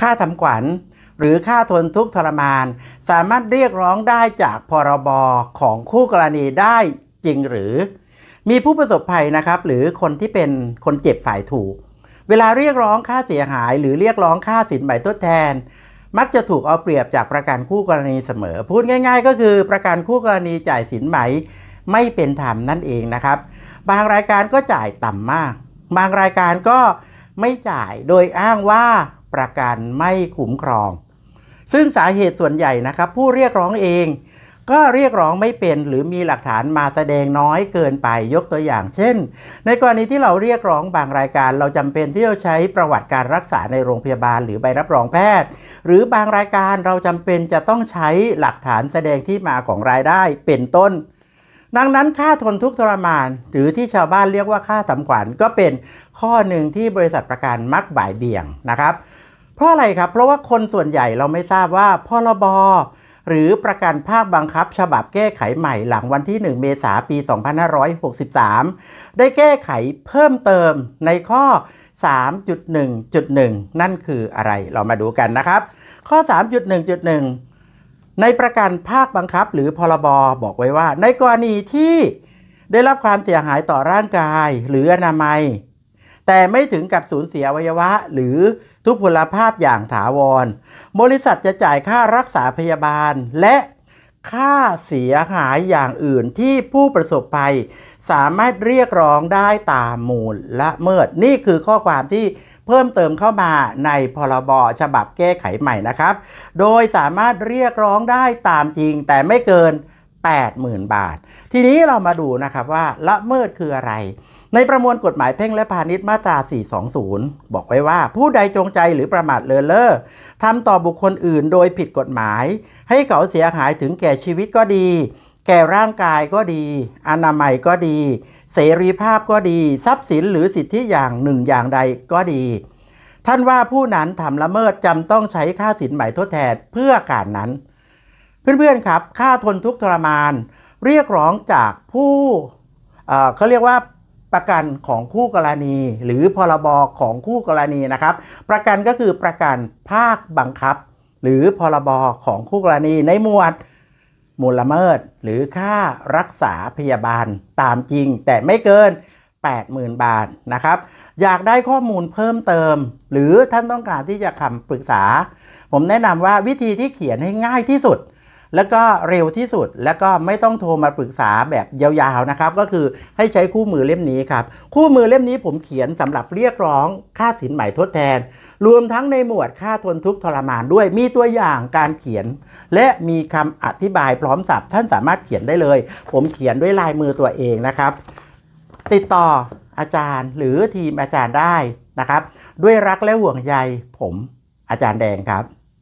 ค่าทำขวัญ หรือค่าทนทุกข์ทรมาน สามารถเรียกร้องได้จากพรบของคู่กรณีได้จริงหรือ มีผู้ประสบภัยนะครับ หรือคนที่เป็นคนเจ็บฝ่ายถูก เวลาเรียกร้องค่าเสียหาย หรือเรียกร้องค่าสินใหม่ทดแทน มักจะถูกเอาเปรียบจากประกันคู่กรณีเสมอ พูดง่าย ๆ ก็คือประกันคู่กรณีจ่ายสินไหมไม่เป็นธรรมนั่นเองนะครับ บางรายการก็จ่ายต่ำมาก บางรายการก็ไม่จ่ายโดยอ้างว่า ประกันไม่คุ้มครอง ซึ่งสาเหตุส่วนใหญ่นะครับ ผู้เรียกร้องเอง ก็เรียกร้องไม่เป็นหรือมีหลักฐานมาแสดงน้อยเกินไปยกตัวอย่าง เช่น ในกรณีที่เราเรียกร้องบางรายการ เราจำเป็นที่จะใช้ประวัติการรักษาในโรงพยาบาล หรือใบรับรองแพทย์ หรือบางรายการเราจำเป็นจะต้องใช้หลักฐานแสดงที่มาของรายได้เป็นต้นดังนั้นค่าทนทุกข์ทรมาน หรือที่ชาวบ้านเรียกว่าค่าทำขวัญก็เป็นข้อหนึ่งที่บริษัทประกันมักบ่ายเบี่ยงนะครับ เพราะอะไรครับ เพราะว่าคนส่วนใหญ่เราไม่ทราบว่าพรบหรือประกันภาคบังคับ ฉบับแก้ไขใหม่หลังวันที่ 1 เมษายนปี 2563 ได้แก้ไขเพิ่มเติมในข้อ 3.1.1 นั่นคืออะไรเรามาดูกันนะครับ ข้อ 3.1.1 ในประกันภาคบังคับหรือพรบบอกไว้ว่า ในกรณีที่ได้รับความเสียหายต่อร่างกายหรืออนามัย แต่ไม่ถึงกับสูญเสียอวัยวะหรือ ทุพพลภาพอย่างถาวร บริษัทจะจ่ายค่ารักษาพยาบาลและค่าเสียหายอย่างอื่นที่ผู้ประสบภัย สามารถเรียกร้องได้ตามมูลละเมิด นี่คือข้อความที่เพิ่มเติมเข้ามาในพรบฉบับแก้ไขใหม่นะครับ โดยสามารถเรียกร้องได้ตามจริงแต่ไม่เกิน 80,000 บาท ทีนี้เรามาดูนะครับว่าละเมิดคืออะไร ในประมวลกฎหมายเพ่งและพาณิชย์มาตรา 420 บอกไว้ว่า ผู้ใดจงใจหรือประมาทเลินเล่อทำต่อบุคคลอื่นโดยผิดกฎหมาย ให้เขาเสียหายถึงแก่ชีวิตก็ดี แก่ร่างกายก็ดี อนามัยก็ดี เสรีภาพก็ดี ทรัพย์สินหรือสิทธิอย่างหนึ่งอย่างใดก็ดี ท่านว่าผู้นั้นทำละเมิดจำต้องใช้ค่าสินใหม่ทดแทนเพื่อการนั้น เพื่อนๆครับ ค่าทนทุกข์ทรมาน เรียกร้องจากผู้เขาเรียกว่า ประกันของคู่กรณี หรือพรบของคู่กรณีนะครับ ประกันก็คือประกันภาคบังคับ หรือพรบของคู่กรณีในหมวดมูลละเมิด หรือค่ารักษาพยาบาลตามจริง แต่ไม่เกิน 80,000 บาทนะครับ อยากได้ข้อมูลเพิ่มเติม หรือท่านต้องการที่จะคำปรึกษา ผมแนะนำว่าวิธีที่เขียนให้ง่ายที่สุด แล้วก็เร็วที่สุดแล้วก็ไม่ต้องโทรมาปรึกษาแบบยาวๆนะครับ ก็คือให้ใช้คู่มือเล่มนี้ครับ คู่มือเล่มนี้ผมเขียนสำหรับเรียกร้องค่าสินใหม่ทดแทน รวมทั้งในหมวดค่าทนทุกข์ทรมานด้วยมีตัวอย่างการเขียน และมีคำอธิบายพร้อมศัพท์ท่านสามารถเขียนได้เลย ผมเขียนด้วยลายมือตัวเองนะครับ ติดต่ออาจารย์หรือทีมอาจารย์ได้นะครับ ด้วยรักและห่วงใยผมอาจารย์แดงครับ